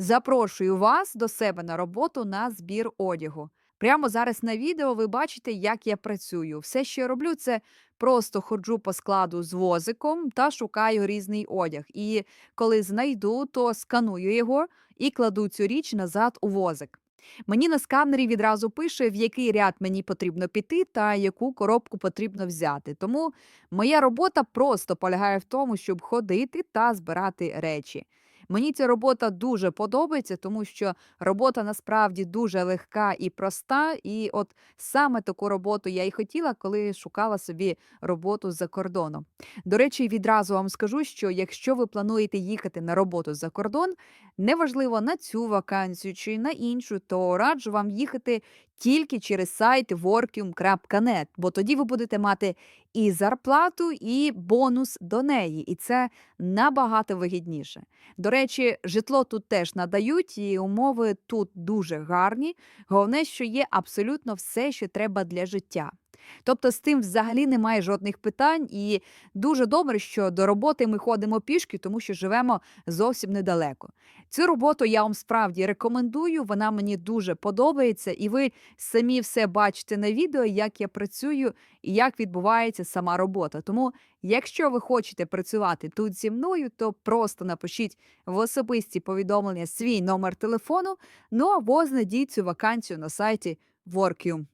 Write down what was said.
Запрошую вас до себе на роботу на збір одягу. Прямо зараз на відео ви бачите, як я працюю. Все, що я роблю, це просто ходжу по складу з возиком та шукаю різний одяг. І коли знайду, то сканую його і кладу цю річ назад у возик. Мені на сканері відразу пише, в який ряд мені потрібно піти та яку коробку потрібно взяти. Тому моя робота просто полягає в тому, щоб ходити та збирати речі. Мені ця робота дуже подобається, тому що робота насправді дуже легка і проста. І от саме таку роботу я і хотіла, коли шукала собі роботу за кордоном. До речі, відразу вам скажу, що якщо ви плануєте їхати на роботу за кордон, неважливо на цю вакансію чи на іншу, то раджу вам їхати тільки через сайт workium.net, бо тоді ви будете мати і зарплату, і бонус до неї, і це набагато вигідніше. До речі, житло тут теж надають, і умови тут дуже гарні. Головне, що є абсолютно все, що треба для життя. Тобто з тим взагалі немає жодних питань, і дуже добре, що до роботи ми ходимо пішки, тому що живемо зовсім недалеко. Цю роботу я вам справді рекомендую, вона мені дуже подобається, і ви самі все бачите на відео, як я працюю і як відбувається сама робота. Тому, якщо ви хочете працювати тут зі мною, то просто напишіть в особисті повідомлення свій номер телефону, ну або знайдіть цю вакансію на сайті Workium.